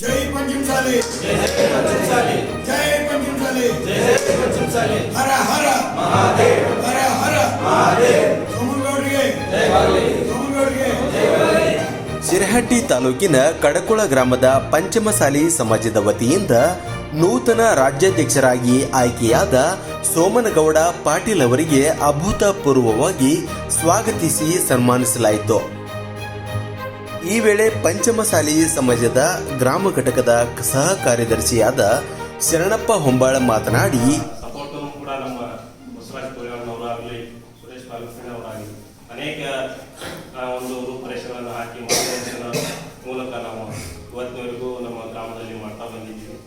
జై పంచంశాలి జై పంచంశాలి హర హర హర హర ಸೋಮನಗೌಡರಿಗೆ ಸೋಮನಗೌಡರಿಗೆ ಶಿರಹಟ್ಟಿ ತಾಲೂಕಿನ ಕಡಕೊಳ ಗ್ರಾಮದ ಪಂಚಮಸಾಲಿ ಸಮಾಜದ ವತಿಯಿಂದ ನೂತನ ರಾಜ್ಯಾಧ್ಯಕ್ಷರಾಗಿ ಆಯ್ಕೆಯಾದ ಸೋಮನಗೌಡ ಪಾಟೀಲ್ ಅವರಿಗೆ ಅಭೂತಪೂರ್ವವಾಗಿ ಸ್ವಾಗತಿಸಿ ಸನ್ಮಾನಿಸಲಾಯಿತು ಈ ವೇಳೆ ಪಂಚಮಸಾಲಿ ಸಮಾಜದ ಗ್ರಾಮ ಘಟಕದ ಸಹ ಕಾರ್ಯದರ್ಶಿಯಾದ ಶರಣಪ್ಪ ಹೊಂಬಾಳ ಮಾತನಾಡಿ ಅನೇಕ ಒಂದು ರೂಪರೇಷೆಗಳನ್ನು ಹಾಕಿ ಮೂಲಕ ನಾವು ಇವತ್ತಿನವರೆಗೂ ನಮ್ಮ ಗ್ರಾಮದಲ್ಲಿ ಮಾಡ್ತಾ ಬಂದಿದ್ದೀವಿ.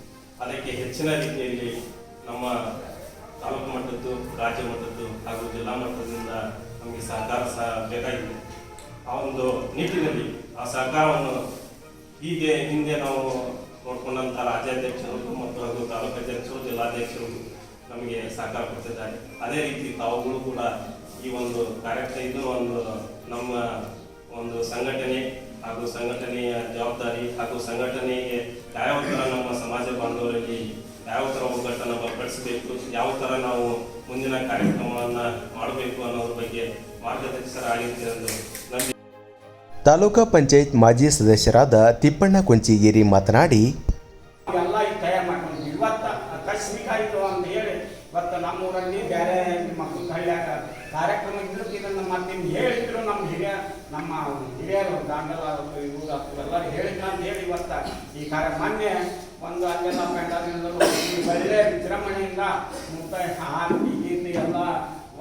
ಅದಕ್ಕೆ ಹೆಚ್ಚಿನ ರೀತಿಯಲ್ಲಿ ನಮ್ಮ ತಾಲೂಕು ಮಟ್ಟದ್ದು, ರಾಜ್ಯ ಮಟ್ಟದ್ದು ಹಾಗೂ ಜಿಲ್ಲಾ ಮಟ್ಟದಿಂದ ನಮಗೆ ಸಹಕಾರ ಸಹ ಬೇಕಾಗಿದೆ. ಆ ಒಂದು ನಿಟ್ಟಿನಲ್ಲಿ ಆ ಸರ್ಕಾರವನ್ನು ಹೀಗೆ ಹಿಂದೆ ನಾವು ನೋಡ್ಕೊಂಡಂತ ರಾಜ್ಯಾಧ್ಯಕ್ಷರು ಮತ್ತು ಅದು ತಾಲೂಕು ಅಧ್ಯಕ್ಷರು, ಜಿಲ್ಲಾಧ್ಯಕ್ಷರು ನಮಗೆ ಸಹಕಾರ ಕೊಡ್ತಿದ್ದಾರೆ. ಅದೇ ರೀತಿ ತಾವುಗಳು ಕೂಡ ಈ ಒಂದು ಕಾರ್ಯಕ್ರಮ ಇದು ಒಂದು ನಮ್ಮ ಒಂದು ಸಂಘಟನೆ ಹಾಗೂ ಸಂಘಟನೆಯ ಜವಾಬ್ದಾರಿ ಹಾಗೂ ಸಂಘಟನೆಗೆ ಯಾವ ಥರ ನಮ್ಮ ಸಮಾಜ ಬಾಂಧವರಲ್ಲಿ ಯಾವ ಥರ ಒಗ್ಗಟ್ಟನ್ನು ಬಲಪಡಿಸಬೇಕು. ಯಾವ ಥರ ನಾವು ಮುಂದಿನ ಕಾರ್ಯಕ್ರಮವನ್ನು ಮಾಡಬೇಕು ಅನ್ನೋದ್ರ ಬಗ್ಗೆ ಮಾರ್ಗದರ್ಶಕರಾಗಿರ್ತೀರಿ ತಾಲೂಕಾ ಪಂಚಾಯತ್ ಮಾಜಿ ಸದಸ್ಯರಾದ ತಿಪ್ಪಣ್ಣ ಕೊಂಚಿಗೇರಿ ಮಾತನಾಡಿ ಅಂತ ಹೇಳಿ ಇವತ್ತು ನಮ್ಮೂರಲ್ಲಿ ಬೇರೆ ಮಕ್ಕಳು ಕಾರ್ಯಕ್ರಮ ನಮ್ಮ ಹಿರಿಯ, ನಮ್ಮ ಹಿರಿಯರು ಹೇಳಿ ಈ ಕಾರ್ಯ ಒಂದು ಅಲ್ಲೆಲ್ಲ ಗೀತಿ ಎಲ್ಲ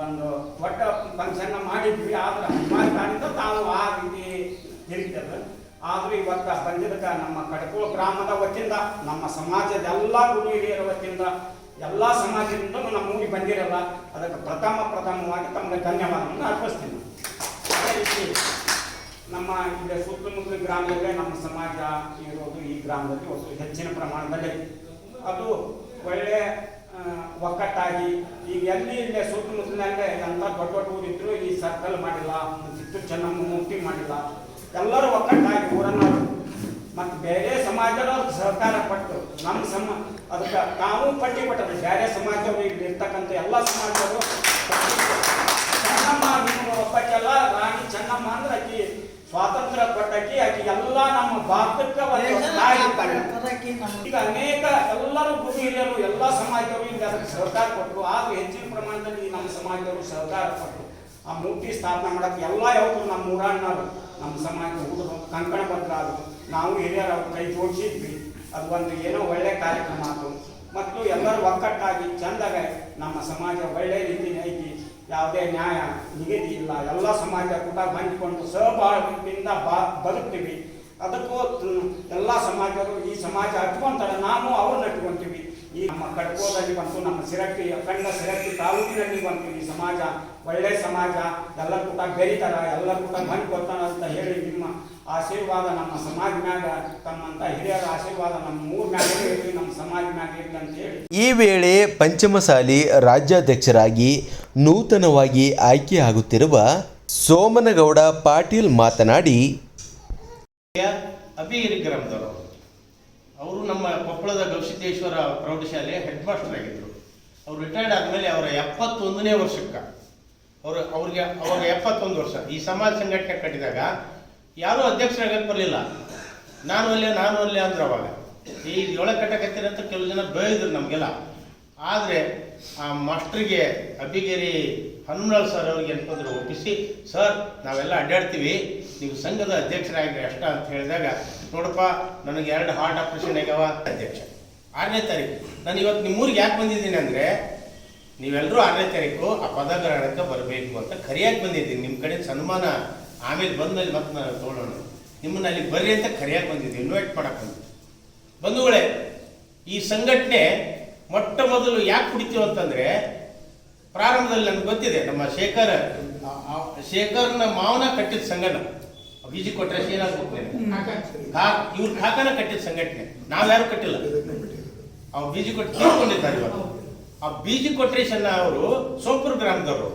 ಒಂದು ದೊಡ್ಡ ಫಂಕ್ಷನ್ ಮಾಡಿದ್ವಿ. ಆದ್ರೆ ತಾವು ಆ ರೀತಿ ತಿರುಗ್ತದೆ ಆದ್ರೂ ಇವತ್ತ ಬಂದಿದ್ದಕ್ಕ ನಮ್ಮ ಕಡಕೋಳ ಗ್ರಾಮದ ವತಿಯಿಂದ, ನಮ್ಮ ಸಮಾಜದ ಎಲ್ಲ ಗುರು ಹಿರಿಯರ ವತಿಯಿಂದ, ಎಲ್ಲ ಸಮಾಜದಿಂದ ನಮ್ಮ ಊರಿಗೆ ಬಂದಿರಲ್ಲ, ಅದಕ್ಕೆ ಪ್ರಥಮ ಪ್ರಥಮವಾಗಿ ತಮಗೆ ಧನ್ಯವಾದವನ್ನು ಅರ್ಪಿಸ್ತೀನಿ. ನಮ್ಮ ಇಲ್ಲಿ ಸುತ್ತಮುತ್ತಲ ಗ್ರಾಮದಲ್ಲೇ ನಮ್ಮ ಸಮಾಜ ಇರೋದು ಈ ಗ್ರಾಮದಲ್ಲಿ ಒಂದು ಹೆಚ್ಚಿನ ಪ್ರಮಾಣದಲ್ಲಿ. ಅದು ಒಳ್ಳೆ ಒಕ್ಕಟ್ಟಾಗಿ, ಈಗ ಎಲ್ಲಿ ಇಲ್ಲೇ ಸುತ್ತಮುತ್ತಲಿನಲ್ಲೇ ಎಂಥ ದೊಡ್ಡ ದೊಡ್ಡ ಊರಿದ್ರು ಈ ಸರ್ಕಲ್ ಮಾಡಿಲ್ಲ ಚಿತ್ತೂರು ಚೆನ್ನಮ್ಮ ಮೂರ್ತಿ ಮಾಡಿಲ್ಲ. ಎಲ್ಲರೂ ಒಕ್ಕಟ್ಟಾಗಿ ಊರನ್ನ ಮತ್ತು ಬೇರೆ ಸಮಾಜದವ್ರ ಸಹಕಾರ ಪಟ್ಟು ನಮ್ಮ ಸಮ ಅದಕ್ಕೆ ತಾವು ಪಟ್ಟಿ ಪಟ್ಟದ್ದು ಬೇರೆ ಸಮಾಜದವರು ಈಗ ಇರ್ತಕ್ಕಂಥ ಎಲ್ಲ ಸಮಾಜದವರು. ಚೆನ್ನಮ್ಮ ನಿಮ್ಮ ಒಬ್ಬಕ್ಕೆಲ್ಲ ರಾಣಿ ಚೆನ್ನಮ್ಮ ಅಂದ್ರೆ ಆಕಿ ಸ್ವಾತಂತ್ರ್ಯ ಪಟ್ಟಕಿ ಆಕಿ ಎಲ್ಲ ನಮ್ಮ ಭಾರತಕ್ಕೆ. ಈಗ ಅನೇಕ ಎಲ್ಲರೂ ಗುರು ಹಿರಿಯರು ಎಲ್ಲ ಸಮಾಜದವರು ಈಗ ಅದಕ್ಕೆ ಸಹಕಾರ ಕೊಟ್ಟರು ಆದ್ರೆ ಹೆಚ್ಚಿನ ಪ್ರಮಾಣದಲ್ಲಿ ನಮ್ಮ ಸಮಾಜದವರು ಸಹಕಾರ ಕೊಟ್ಟರು ಆ ಮೂರ್ತಿ ಸ್ಥಾಪನೆ ಮಾಡಕ್ಕೆ ಎಲ್ಲ ಯಾವುದು ನಮ್ಮ ಊರಣ್ಣರು ನಮ್ಮ ಸಮಾಜ ಹುಡುಗರು ಕಂಕಣ ಅದು ನಾವು ಹಿರಿಯರ ಕೈ ಜೋಡಿಸಿದ್ವಿ. ಅದು ಒಂದು ಏನೋ ಒಳ್ಳೆ ಕಾರ್ಯಕ್ರಮ ಅದು ಮತ್ತು ಎಲ್ಲರೂ ಒಕ್ಕಟ್ಟಾಗಿ ಚಂದಾಗ ನಮ್ಮ ಸಮಾಜ ಒಳ್ಳೆ ರೀತಿ ಐತಿ. ಯಾವುದೇ ನ್ಯಾಯ ನಿಗದಿ ಇಲ್ಲ. ಎಲ್ಲ ಸಮಾಜ ಕೂಡ ಹಂಚಿಕೊಂಡು ಸಹಬಾಳ್ವಿಯಿಂದ ಬಾ, ಬದುಕ್ತೀವಿ. ಅದಕ್ಕೂ ಎಲ್ಲ ಸಮಾಜರು ಈ ಸಮಾಜ ಹಟ್ಕೊಂತಾರೆ ನಾವು ಅವ್ರನ್ನ ಹಟ್ಕೊಂತೀವಿ ಈ ನಮ್ಮ ಕಡ್ಕೋದಲ್ಲಿ ಬಂತು, ನಮ್ಮ ಸಿರಟ್ಟಿ ಅಖಂಡ ಸಿರಟ್ಟಿ ತಾಲೂಕಿನಲ್ಲಿ ಬಂತು ಈ ಸಮಾಜ. ಒಳ್ಳೆ ಸಮಾಜ ಎಲ್ಲರ ಕೂಡ ಬೆರಿತಾರ ಎಲ್ಲರ ಕೂಡ ಕೊಡ್ತಾನ ಅಂತ ಹೇಳಿ ನಿಮ್ಮ ಆಶೀರ್ವಾದ ನಮ್ಮ ಸಮಾಜ ಮ್ಯಾಗ ತಮ್ಮಂತ ಹಿರಿಯರ ಆಶೀರ್ವಾದ ನಮ್ಮ ಮೂರ್ ಮ್ಯಾಗ ಇರಲಿ ನಮ್ಮ ಸಮಾಜ ಮ್ಯಾಗ ಇರಲಿ ಅಂತ ಹೇಳಿ. ಈ ವೇಳೆ ಪಂಚಮಸಾಲಿ ರಾಜ್ಯಾಧ್ಯಕ್ಷರಾಗಿ ನೂತನವಾಗಿ ಆಯ್ಕೆಯಾಗುತ್ತಿರುವ ಸೋಮನಗೌಡ ಪಾಟೀಲ್ ಮಾತನಾಡಿ ಅಭಿಗಿರಿ ಗ್ರಾಮದವರು ಅವರು ನಮ್ಮ ಕೊಪ್ಪಳದ ಗವಿಸಿದ್ದೇಶ್ವರ ಪ್ರೌಢಶಾಲೆಯ ಹೆಡ್ ಮಾಸ್ಟರ್ ಆಗಿದ್ದರು ಅವರು ರಿಟೈರ್ಡ್ ಆದಮೇಲೆ ಅವರ ಎಪ್ಪತ್ತೊಂದನೇ ವರ್ಷಕ್ಕೆ ಅವರು ಅವ್ರಿಗೆ ಅವಾಗ ಎಪ್ಪತ್ತೊಂದು ವರ್ಷ. ಈ ಸಮಾಜ ಸಂಘಟನೆ ಕಟ್ಟಿದಾಗ ಯಾರೂ ಅಧ್ಯಕ್ಷರಾಗಕ್ಕೆ ಬರಲಿಲ್ಲ. ನಾನು ಅಲ್ಲೇ ನಾನು ಅಲ್ಲೇ ಅಂದ್ರೆ ಅವಾಗ. ಈ ಒಳಗೆ ಕಟ್ಟಕತ್ತೀರ ಅಂತ ಕೆಲವು ಜನ ಬೇಯಿದ್ರು ನಮಗೆಲ್ಲ. ಆದರೆ ಆ ಮಾಸ್ಟ್ರಿಗೆ ಅಬ್ಬಿಗೇರಿ ಹನುಮಲಾಲ್ ಸರ್ ಅವ್ರಿಗೆ ಏನಂತಂದ್ರೆ ಒಪ್ಪಿಸಿ, ಸರ್, ನಾವೆಲ್ಲ ಅಡ್ಡಾಡ್ತೀವಿ. ನೀವು ಸಂಘದ ಅಧ್ಯಕ್ಷರಾಗಿ ಅಷ್ಟ ಅಂತ ಹೇಳಿದಾಗ, ನೋಡಪ್ಪ, ನನಗೆ ಎರಡು ಹಾರ್ಟ್ ಆಪರೇಷನ್ ಆಗ್ಯಾವ. ಅಧ್ಯಕ್ಷ. ಆರನೇ ತಾರೀಕು. ನಾನು ಇವತ್ತು ನಿಮ್ಮೂರಿಗೆ ಯಾಕೆ ಬಂದಿದ್ದೀನಿ ಅಂದರೆ ನೀವೆಲ್ಲರೂ ಆರನೇ ತಾರೀಕು ಆ ಪದಗ್ರಹಣಕ್ಕೆ ಬರಬೇಕು ಅಂತ ಕರಿಯಾಗಿ ಬಂದಿದ್ದೀನಿ ನಿಮ್ಮ ಕಡೆ ಸನ್ಮಾನ ಆಮೇಲೆ ಬಂದಲ್ಲಿ ಮತ್ತೆ ನಾನು ತೊಗೊಳ್ಳೋಣ ನಿಮ್ಮನ್ನ ಅಲ್ಲಿ ಬರ್ರಿ ಅಂತ ಕರಿಯಾಗಿ ಬಂದಿದ್ದೀನಿ ಇನ್ವೈಟ್ ಮಾಡಕ್ಕೆ ಬಂದಿದ್ದೆ ಬಂಧುಗಳೇ ಈ ಸಂಘಟನೆ ಮೊಟ್ಟ ಮೊದಲು ಯಾಕೆ ಕುಡಿತೀವಿ ಅಂತಂದರೆ ಪ್ರಾರಂಭದಲ್ಲಿ ನನಗೆ ಗೊತ್ತಿದೆ ನಮ್ಮ ಶೇಖರ್ ಶೇಖರ್ನ ಮಾವನ ಕಟ್ಟಿದ ಸಂಘಟನೆ. ಬೀಜಿ ಕೊಟ್ಟರೆ ಏನಾಗ್ಬೇಕು ಇವ್ರು ಕಾಕನ ಕಟ್ಟಿದ ಸಂಘಟನೆ. ನಾವ್ಯಾರು ಕಟ್ಟಿಲ್ಲ? ಅವ್ರು ಬೀಜಿ ಕೊಟ್ಟು ತೀರ್ಕೊಂಡಿದ್ದಾರೆ ಇವಾಗ. ಆ ಬೀಜಿ ಕೊಟ್ರೇಶನ್ನ ಅವರು ಸೋಪುರ ಗ್ರಾಮದವರು.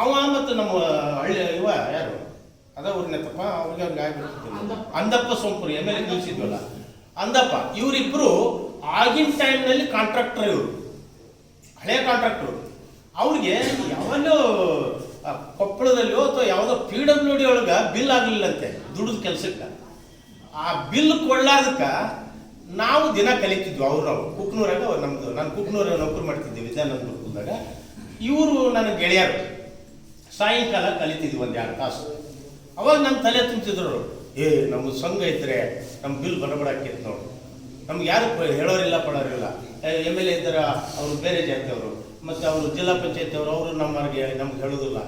ಅವ ಮತ್ತು ನಮ್ಮ ಹಳ್ಳಿ ಇವ ಯಾರು? ಅದ ಊರಿನ ತಪ್ಪ ಅವ್ರಿಗೆ ಅವ್ರಿಗೆ ಆಗ್ಬಿಡ್ತಿದ್ದಿಲ್ಲ ಅಂದಪ್ಪ. ಸೋಂಪುರಿ ಎಂ ಎಲ್ ಎ ನಿಲ್ಸಿದ್ವಲ್ಲ. ಅಂದಪ್ಪ ಇವರಿಬ್ಬರು ಆಗಿನ ಟೈಮ್ನಲ್ಲಿ ಕಾಂಟ್ರಾಕ್ಟರ್ ಇವರು. ಹಳೆ ಕಾಂಟ್ರಾಕ್ಟರ್ ಅವ್ರಿಗೆ ಯಾವಲ್ಲೋ ಕೊಪ್ಪಳದಲ್ಲಿ ಕೊಪ್ಪಳದಲ್ಲಿಯೋ ಅಥವಾ ಯಾವುದೋ ಪಿ ಡಬ್ಲ್ಯೂ ಡಿ ಒಳಗೆ ಬಿಲ್ ಆಗಲಿಲ್ಲಂತೆ ದುಡಿದ ಕೆಲಸಕ್ಕೆ. ಆ ಬಿಲ್ ಕೊಳ್ಳಾದಕ್ಕೆ ನಾವು ದಿನ ಕಲಿತಿದ್ವಿ ಅವ್ರು ನಾವು ಕುಕ್ನೂರಾಗ ನಮ್ದು, ನಾನು ಕುಕ್ನೂರ ನೌಕರಿ ಮಾಡ್ತಿದ್ದೆ, ವಿದ್ಯಾನಂದ ಗುರುಕುಲದಾಗ ಇವರು ನನ್ನ ಗೆಳೆಯರು. ಸಾಯಂಕಾಲ ಕಲಿತಿದ್ವಿ ಒಂದು ಎರಡು ತಾಸು. ಅವಾಗ ನನ್ನ ತಲೆ ತುಂಬ್ತಿದ್ರು ಏ ನಮ್ಮ ಸಂಘ ಇದ್ರೆ ನಮ್ಮ ಬಿಲ್ ಬರಬಡಾಕಿತ್ತು ನೋಡು. ನಮ್ಗೆ ಯಾರು ಹೇಳೋರಿಲ್ಲ, ಪಡೋರಿಲ್ಲ. ಎಂ ಎಲ್ ಎ ಇದ್ದಾರ, ಅವರು ಬೇರೆ ಜಾತಿಯವರು ಮತ್ತು ಅವರು ಜಿಲ್ಲಾ ಪಂಚಾಯತ್ ಅವರು ಅವರು ನಮಗೆ ನಮ್ಗೆ ಹೇಳೋದಿಲ್ಲ.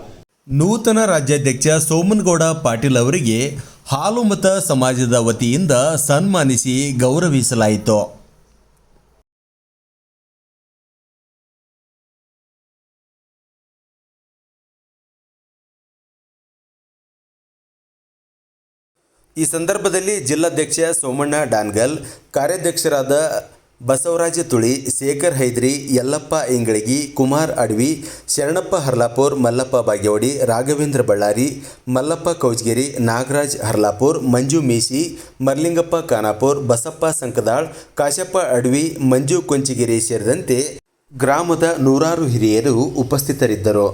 ನೂತನ ರಾಜ್ಯಾಧ್ಯಕ್ಷ ಸೋಮನಗೌಡ ಪಾಟೀಲ್ ಅವರಿಗೆ ಹಾಲುಮತ ಸಮಾಜದ ವತಿಯಿಂದ ಸನ್ಮಾನಿಸಿ ಗೌರವಿಸಲಾಯಿತು. ಈ ಸಂದರ್ಭದಲ್ಲಿ ಜಿಲ್ಲಾಧ್ಯಕ್ಷ ಸೋಮಣ್ಣ ಡಾನ್ಗಲ್ ಕಾರ್ಯಾಧ್ಯಕ್ಷರಾದ ಬಸವರಾಜ ತುಳಿ, ಶೇಖರ್ ಹೈದ್ರಿ, ಯಲ್ಲಪ್ಪ ಇಂಗಳಗಿ ಕುಮಾರ್ ಅಡವಿ, ಶರಣಪ್ಪ ಹರ್ಲಾಪುರ್, ಮಲ್ಲಪ್ಪ ಬಾಗೇವಾಡಿ, ರಾಘವೇಂದ್ರ ಬಳ್ಳಾರಿ, ಮಲ್ಲಪ್ಪ ಕೌಜ್ಗಿರಿ, ನಾಗರಾಜ್ ಹರ್ಲಾಪುರ್, ಮಂಜು ಮೀಸಿ ಮರ್ಲಿಂಗಪ್ಪ ಖಾನಾಪುರ್, ಬಸಪ್ಪ ಸಂಕದಾಳ್, ಕಾಶಪ್ಪ ಅಡವಿ, ಮಂಜು ಕೊಂಚಿಗಿರಿ ಸೇರಿದಂತೆ ಗ್ರಾಮದ ನೂರಾರು ಹಿರಿಯರು ಉಪಸ್ಥಿತರಿದ್ದರು.